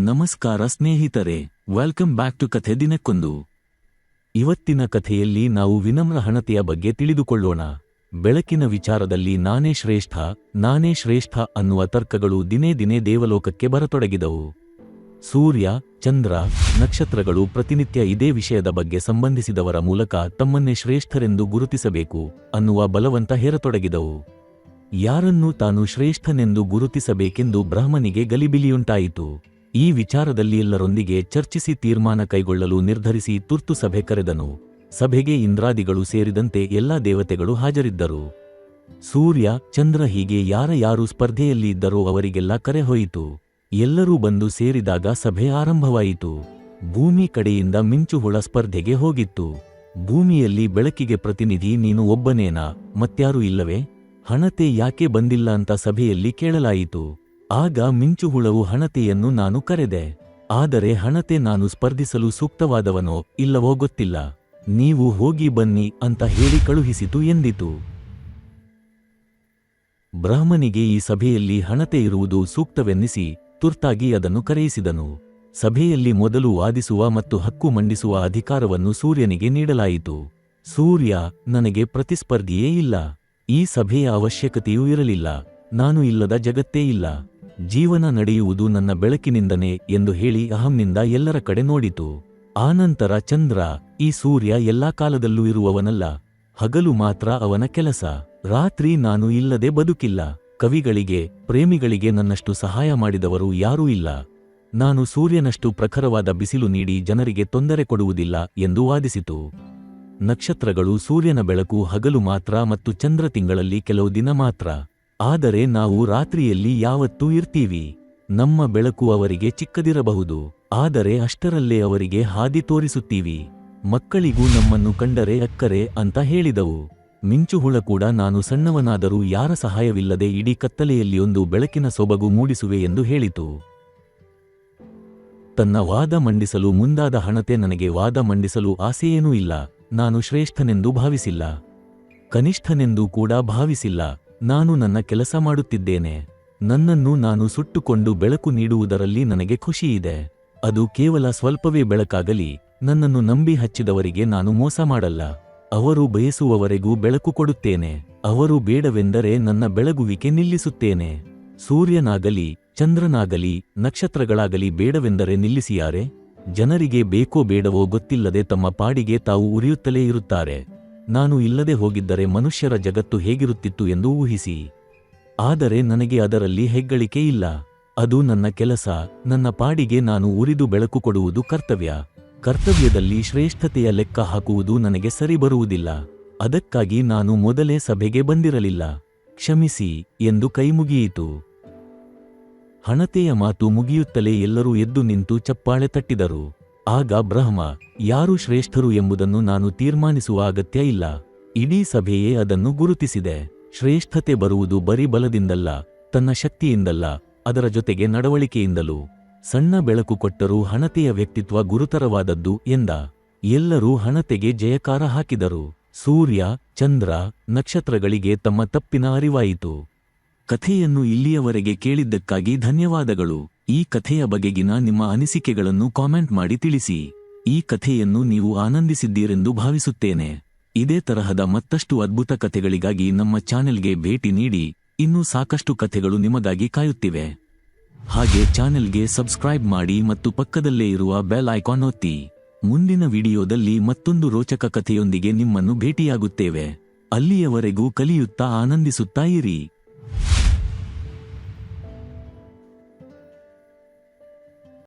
ನಮಸ್ಕಾರ ಸ್ನೇಹಿತರೆ welcome back to ಕಥೆ ದಿನಕ್ಕೊಂದು. ಇವತ್ತಿನ ಕಥೆಯಲ್ಲಿ ನಾವು ವಿನಮ್ರ ಹಣತೆಯ ಬಗ್ಗೆ ತಿಳಿದುಕೊಳ್ಳೋಣ. ಬೆಳಕಿನ ವಿಚಾರದಲ್ಲಿ ನಾನೇ ಶ್ರೇಷ್ಠ ನಾನೇ ಶ್ರೇಷ್ಠ ಅನ್ನುವ ತರ್ಕಗಳು ದಿನೇ ದಿನೇ ದೇವಲೋಕಕ್ಕೆ ಬರತೊಡಗಿದವು. ಸೂರ್ಯ, ಚಂದ್ರ, ನಕ್ಷತ್ರಗಳು ಪ್ರತಿನಿತ್ಯ ಇದೇ ವಿಷಯದ ಬಗ್ಗೆ ಸಂಬಂಧಿಸಿದವರ ಮೂಲಕ ತಮ್ಮನ್ನೇ ಶ್ರೇಷ್ಠರೆಂದು ಗುರುತಿಸಬೇಕು ಅನ್ನುವ ಬಲವಂತ ಹೇರತೊಡಗಿದವು. ಯಾರನ್ನೂ ತಾನು ಶ್ರೇಷ್ಠನೆಂದು ಗುರುತಿಸಬೇಕೆಂದು ಬ್ರಾಹ್ಮನಿಗೆ ಗಲಿಬಿಲಿಯುಂಟಾಯಿತು. ಈ ವಿಚಾರದಲ್ಲಿ ಎಲ್ಲರೊಂದಿಗೆ ಚರ್ಚಿಸಿ ತೀರ್ಮಾನ ಕೈಗೊಳ್ಳಲು ನಿರ್ಧರಿಸಿ ತುರ್ತು ಸಭೆ ಕರೆದನು. ಸಭೆಗೆ ಇಂದ್ರಾದಿಗಳು ಸೇರಿದಂತೆ ಎಲ್ಲ ದೇವತೆಗಳು ಹಾಜರಿದ್ದರು. ಸೂರ್ಯ, ಚಂದ್ರ ಹೀಗೆ ಯಾರ ಯಾರು ಸ್ಪರ್ಧೆಯಲ್ಲಿ ಇದ್ದರೋ ಅವರಿಗೆಲ್ಲ ಕರೆ ಹೋಯಿತು. ಎಲ್ಲರೂ ಬಂದು ಸೇರಿದಾಗ ಸಭೆ ಆರಂಭವಾಯಿತು. ಭೂಮಿ ಕಡೆಯಿಂದ ಮಿಂಚುಹುಳ ಸ್ಪರ್ಧೆಗೆ ಹೋಗಿತ್ತು. ಭೂಮಿಯಲ್ಲಿ ಬೆಳಕಿಗೆ ಪ್ರತಿನಿಧಿ, ನೀನು ಒಬ್ಬನೇನಾ? ಮತ್ಯಾರೂ ಇಲ್ಲವೇ? ಹಣತೆ ಯಾಕೆ ಬಂದಿಲ್ಲ ಅಂತ ಸಭೆಯಲ್ಲಿ ಕೇಳಲಾಯಿತು. ಆಗ ಮಿಂಚುಹುಳವು ಹಣತೆಯನ್ನು ನಾನು ಕರೆದೆ. ಆದರೆ ಹಣತೆ ನಾನು ಸ್ಪರ್ಧಿಸಲು ಸೂಕ್ತವಾದವನೋ ಇಲ್ಲವೋ ಗೊತ್ತಿಲ್ಲ. ನೀವು ಹೋಗಿ ಬನ್ನಿ ಅಂತ ಹೇಳಿ ಕಳುಹಿಸಿತು ಎಂದಿತು. ಬ್ರಾಹ್ಮನಿಗೆ ಈ ಸಭೆಯಲ್ಲಿ ಹಣತೆ ಇರುವುದು ಸೂಕ್ತವೆನ್ನಿಸಿ ತುರ್ತಾಗಿ ಅದನ್ನು ಕರೆಯಿಸಿದನು. ಸಭೆಯಲ್ಲಿ ಮೊದಲು ವಾದಿಸುವ ಮತ್ತು ಹಕ್ಕು ಮಂಡಿಸುವ ಅಧಿಕಾರವನ್ನು ಸೂರ್ಯನಿಗೆ ನೀಡಲಾಯಿತು. ಸೂರ್ಯ, ನನಗೆ ಪ್ರತಿಸ್ಪರ್ಧಿಯೇ ಇಲ್ಲ. ಈ ಸಭೆಯ ಅವಶ್ಯಕತೆಯೂ ಇರಲಿಲ್ಲ. ನಾನು ಇಲ್ಲದ ಜಗತ್ತೇ ಇಲ್ಲ. ಜೀವನ ನಡೆಯುವುದು ನನ್ನ ಬೆಳಕಿನಿಂದನೇ ಎಂದು ಹೇಳಿ ಅಹಂನಿಂದ ಎಲ್ಲರ ಕಡೆ ನೋಡಿತು. ಆನಂತರ ಚಂದ್ರ, ಈ ಸೂರ್ಯ ಎಲ್ಲಾ ಕಾಲದಲ್ಲೂ ಇರುವವನಲ್ಲ. ಹಗಲು ಮಾತ್ರ ಅವನ ಕೆಲಸ. ರಾತ್ರಿ ನಾನು ಇಲ್ಲದೆ ಬದುಕಿಲ್ಲ. ಕವಿಗಳಿಗೆ, ಪ್ರೇಮಿಗಳಿಗೆ ನನ್ನಷ್ಟು ಸಹಾಯ ಮಾಡಿದವರು ಯಾರೂ ಇಲ್ಲ. ನಾನು ಸೂರ್ಯನಷ್ಟು ಪ್ರಖರವಾದ ಬಿಸಿಲು ನೀಡಿ ಜನರಿಗೆ ತೊಂದರೆ ಕೊಡುವುದಿಲ್ಲ ಎಂದು ವಾದಿಸಿತು. ನಕ್ಷತ್ರಗಳು ಸೂರ್ಯನ ಬೆಳಕು ಹಗಲು ಮಾತ್ರ ಮತ್ತು ಚಂದ್ರ ತಿಂಗಳಲ್ಲಿ ಕೆಲವು ದಿನ ಮಾತ್ರ. ಆದರೆ ನಾವು ರಾತ್ರಿಯಲ್ಲಿ ಯಾವತ್ತೂ ಇರ್ತೀವಿ. ನಮ್ಮ ಬೆಳಕು ಅವರಿಗೆ ಚಿಕ್ಕದಿರಬಹುದು. ಆದರೆ ಅಷ್ಟರಲ್ಲೇ ಅವರಿಗೆ ಹಾದಿ ತೋರಿಸುತ್ತೀವಿ. ಮಕ್ಕಳಿಗೂ ನಮ್ಮನ್ನು ಕಂಡರೆ ಅಕ್ಕರೆ ಅಂತ ಹೇಳಿದವು. ಮಿಂಚುಹುಳ ಕೂಡ ನಾನು ಸಣ್ಣವನಾದರೂ ಯಾರ ಸಹಾಯವಿಲ್ಲದೆ ಇಡೀ ಕತ್ತಲೆಯಲ್ಲಿ ಒಂದು ಬೆಳಕಿನ ಸೊಬಗು ಮೂಡಿಸುವೆ ಎಂದು ಹೇಳಿತು. ತನ್ನ ವಾದ ಮಂಡಿಸಲು ಮುಂದಾದ ಹಣತೆ ನನಗೆ ವಾದ ಮಂಡಿಸಲು ಆಸೆಯೇನೂ ಇಲ್ಲ. ನಾನು ಶ್ರೇಷ್ಠನೆಂದು ಭಾವಿಸಿಲ್ಲ. ಕನಿಷ್ಠನೆಂದೂ ಕೂಡ ಭಾವಿಸಿಲ್ಲ. ನಾನು ನನ್ನ ಕೆಲಸ ಮಾಡುತ್ತಿದ್ದೇನೆ. ನನ್ನನ್ನು ನಾನು ಸುಟ್ಟುಕೊಂಡು ಬೆಳಕು ನೀಡುವುದರಲ್ಲಿ ನನಗೆ ಖುಷಿಯಿದೆ. ಅದು ಕೇವಲ ಸ್ವಲ್ಪವೇ ಬೆಳಕಾಗಲಿ, ನನ್ನನ್ನು ನಂಬಿ ಹಚ್ಚಿದವರಿಗೆ ನಾನು ಮೋಸ ಮಾಡಲ್ಲ. ಅವರು ಬಯಸುವವರೆಗೂ ಬೆಳಕು ಕೊಡುತ್ತೇನೆ. ಅವರು ಬೇಡವೆಂದರೆ ನನ್ನ ಬೆಳಗುವಿಕೆ ನಿಲ್ಲಿಸುತ್ತೇನೆ. ಸೂರ್ಯನಾಗಲಿ, ಚಂದ್ರನಾಗಲಿ, ನಕ್ಷತ್ರಗಳಾಗಲಿ ಬೇಡವೆಂದರೆ ನಿಲ್ಲಿಸಿಯಾರೆ? ಜನರಿಗೆ ಬೇಕೋ ಬೇಡವೋ ಗೊತ್ತಿಲ್ಲದೆ ತಮ್ಮ ಪಾಡಿಗೆ ತಾವು ಉರಿಯುತ್ತಲೇ ಇರುತ್ತಾರೆ. ನಾನು ಇಲ್ಲದೆ ಹೋಗಿದ್ದರೆ ಮನುಷ್ಯರ ಜಗತ್ತು ಹೇಗಿರುತ್ತಿತ್ತು ಎಂದು ಊಹಿಸಿ. ಆದರೆ ನನಗೆ ಅದರಲ್ಲಿ ಹೆಗ್ಗಳಿಕೆ ಇಲ್ಲ. ಅದು ನನ್ನ ಕೆಲಸ, ನನ್ನ ಪಾಡಿಗೆ ನಾನು ಉರಿದು ಬೆಳಕು ಕೊಡುವುದು ಕರ್ತವ್ಯ. ಕರ್ತವ್ಯದಲ್ಲಿ ಶ್ರೇಷ್ಠತೆಯ ಲೆಕ್ಕ ಹಾಕುವುದು ನನಗೆ ಸರಿ ಬರುವುದಿಲ್ಲ. ಅದಕ್ಕಾಗಿ ನಾನು ಮೊದಲೇ ಸಭೆಗೆ ಬಂದಿರಲಿಲ್ಲ. ಕ್ಷಮಿಸಿ ಎಂದು ಕೈಮುಗಿಯಿತು ಹಣತೆಯ ಮಾತು ಮುಗಿಯುತ್ತಲೇ ಎಲ್ಲರೂ ಎದ್ದು ನಿಂತು ಚಪ್ಪಾಳೆ ತಟ್ಟಿದರು. ಆಗ ಬ್ರಹ್ಮ, ಯಾರು ಶ್ರೇಷ್ಠರು ಎಂಬುದನ್ನು ನಾನು ತೀರ್ಮಾನಿಸುವ ಅಗತ್ಯ ಇಲ್ಲ. ಇಡೀ ಸಭೆಯೇ ಅದನ್ನು ಗುರುತಿಸಿದೆ. ಶ್ರೇಷ್ಠತೆ ಬರುವುದು ಬರೀ ಬಲದಿಂದಲ್ಲ, ತನ್ನ ಶಕ್ತಿಯಿಂದಲ್ಲ, ಅದರ ಜೊತೆಗೆ ನಡವಳಿಕೆಯಿಂದಲೂ. ಸಣ್ಣ ಬೆಳಕು ಕೊಟ್ಟರೂ ಹಣತೆಯ ವ್ಯಕ್ತಿತ್ವ ಗುರುತರವಾದದ್ದು ಎಂದ. ಎಲ್ಲರೂ ಹಣತೆಗೆ ಜಯಕಾರ ಹಾಕಿದರು. ಸೂರ್ಯ, ಚಂದ್ರ, ನಕ್ಷತ್ರಗಳಿಗೆ ತಮ್ಮ ತಪ್ಪಿನ ಅರಿವಾಯಿತು. ಕಥೆಯನ್ನು ಇಲ್ಲಿಯವರೆಗೆ ಕೇಳಿದ್ದಕ್ಕಾಗಿ ಧನ್ಯವಾದಗಳು. ಈ ಕಥೆಯ ಬಗೆಗಿನ ನಿಮ್ಮ ಅನಿಸಿಕೆಗಳನ್ನು ಕಾಮೆಂಟ್ ಮಾಡಿ ತಿಳಿಸಿ. ಈ ಕಥೆಯನ್ನು ನೀವು ಆನಂದಿಸಿದ್ದೀರೆಂದು ಭಾವಿಸುತ್ತೇನೆ. ಇದೇ ತರಹದ ಮತ್ತಷ್ಟು ಅದ್ಭುತ ಕಥೆಗಳಿಗಾಗಿ ನಮ್ಮ ಚಾನೆಲ್ಗೆ ಭೇಟಿ ನೀಡಿ. ಇನ್ನೂ ಸಾಕಷ್ಟು ಕಥೆಗಳು ನಿಮಗಾಗಿ ಕಾಯುತ್ತಿವೆ. ಹಾಗೆ ಚಾನೆಲ್ಗೆ ಸಬ್ಸ್ಕ್ರೈಬ್ ಮಾಡಿ ಮತ್ತು ಪಕ್ಕದಲ್ಲೇ ಇರುವ ಬೆಲ್ ಐಕಾನ್ ಒತ್ತಿ. ಮುಂದಿನ ವಿಡಿಯೋದಲ್ಲಿ ಮತ್ತೊಂದು ರೋಚಕ ಕಥೆಯೊಂದಿಗೆ ನಿಮ್ಮನ್ನು ಭೇಟಿಯಾಗುತ್ತೇವೆ. ಅಲ್ಲಿಯವರೆಗೂ ಕಲಿಯುತ್ತಾ ಆನಂದಿಸುತ್ತಾ ಇರಿ.